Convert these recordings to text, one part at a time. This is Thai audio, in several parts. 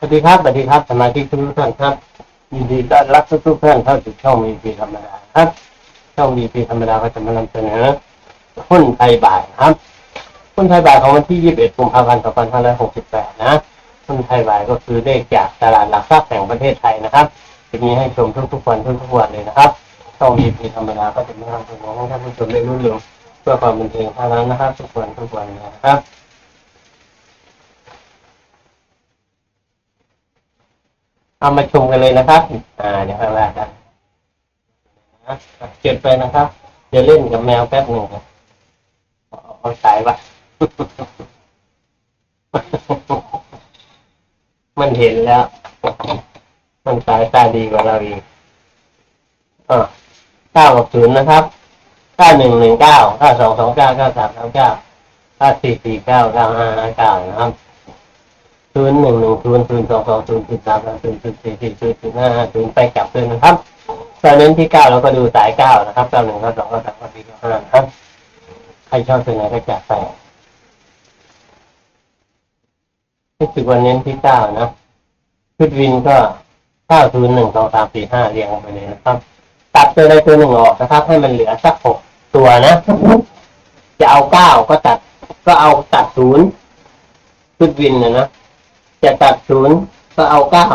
สวัสดีครับ สวัสดีครับ สมาชิกทุกท่านครับ ยินดีต้อนรับทุกท่านเข้าสู่ช่องวีพีธรรมดาครับ ช่องวีพีธรรมดาก็จะมานำเสนอหุ้นไทยบ่ายครับ หุ้นไทยบ่ายของวันที่ 21 กุมภาพันธ์ 2568 นะ หุ้นไทยบ่ายก็คือเลขจากตลาดหลักทรัพย์แห่งประเทศไทยนะครับ จะมีให้ชมทุกๆวันทุกๆวันเลยนะครับ ช่องวีพีธรรมดาก็จะมีนำเสนอให้ท่านผู้ชมได้รู้เรื่องเพื่อความบันเทิงเท่านั้นนะครับ ทุกวันทุกวันนะครับ เอามาชมกันเลยนะครับ อ่า เดี๋ยวค่อยว่ากันะเก็บไปนะครับจะเล่นกับแมวแป๊บหนึ่งครับเอาเอาสายวะมันเห็นแล้ว มันสายตาดีกว่าเราอีกอ่าเก้ากับศูนย์นะครับเก้าหนึ่งหนึ่งเก้าเก้าสองสองเก้าเก้าสามสามเก้าเก้าสี่สี่เก้าเก้าห้าห้าเก้านะครับ ศูนย์หนึ่งหนึ่งศูนย์ศูนย์สองสองศูนย์ศูนย์สามสามศูนย์ศูนย์สี่สี่ศูนย์ศูนย์ห้าศูนย์ไปกลับเลยนะครับตอนนั้นที่เก้าเราก็ดูสายเก้านะครับเก้าหนึ่งเก้าสองเก้าสามเก้าสี่เก้าห้านะครับ ใครชอบตัวไหนก็จัดไปรู้สึกวันเน้นที่เก้านะพุทวินก็เก้าศูนย์หนึ่งสองสามสี่ห้าเรียงไปเลยนะครับ ตัดตัวใดตัวหนึ่งออกนะครับ ให้มันเหลือสักหกตัวนะ จะเอาเก้าก็ตัด ก็เอาตัดศูนย์พุทวินนะนะ จะตัดศูนย์ก็เอาเก้า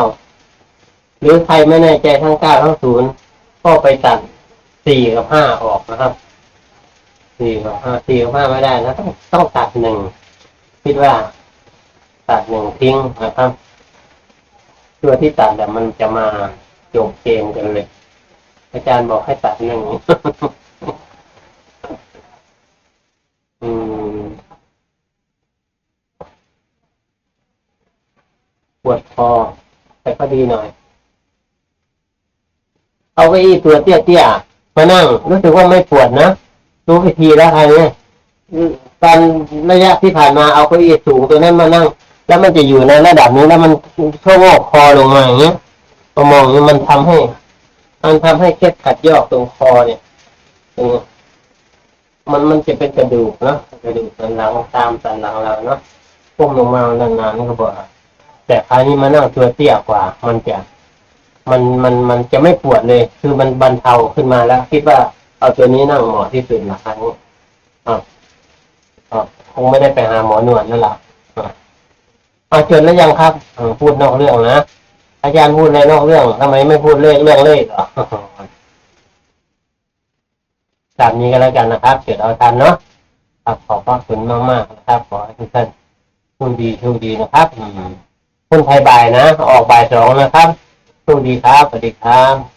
หรือใครไม่แน่ใจทั้งเก้าทั้งศูนย์ก็ไปตัดสี่กับห้าออกนะครับสี่กับห้าสี่กับห้าไม่ได้นะต้องต้องตัดหนึ่งคิดว่า ตัดหนึ่งทิ้งนะครับตัวที่ตัดแต่มันจะมาจบเกมกันเลย อาจารย์บอกให้ตัดหนึ่ง อืม ปวดคอแต่ก็ดีหน่อย เอาเก้อีตัวเตี้ยๆมานั่งรู้สึกว่าไม่ปวดนะรู้วิธีแล้วคราวนี้ตอนระยะที่ผ่านมาเอาเก้าอี้สูงตัวนั้นมานั่ง แล้วมันจะอยู่ในระดับนี้แล้วมันโชว์งอกคอลงมาอย่างเงี้ยพอมองมันทำให้ มันทำให้เคล็ดขัดยอกตรงคอเนี่ยตรงมันมันจะเป็นกระดูกเนาะกระดูกสันหลังตามสันหลังเราเนาะพุ่มลงมานานๆก็บอก แต่คราวนี้มานั่งตัวเตี้ยกว่า มันจะ มันมันมันจะไม่ปวดเลย คือมันบรรเทาขึ้นมาแล้ว คิดว่าเอาตัวนี้นั่งเหมาะที่สุดละครั้งนี้อ่าอ่าคงไม่ได้ไปหาหมอนวดนั่นแหละอ่าเอาจนแล้วยังครับพูดนอกเรื่องนะอาจารย์พูดในนอกเรื่องทำไมไม่พูดเรื่องเรื่องเลขเหรอตามนี้ก็แล้วกันนะครับเกิดเอาทันเนาะครับขอบพระคุณมากๆนะครับ ขอให้ทุกท่านคุณดีโชคดีนะครับ อืมคุณไทยบ่ายนะ ออกบ่ายสองนะครับสวัสดีครับ สวัสดีครับ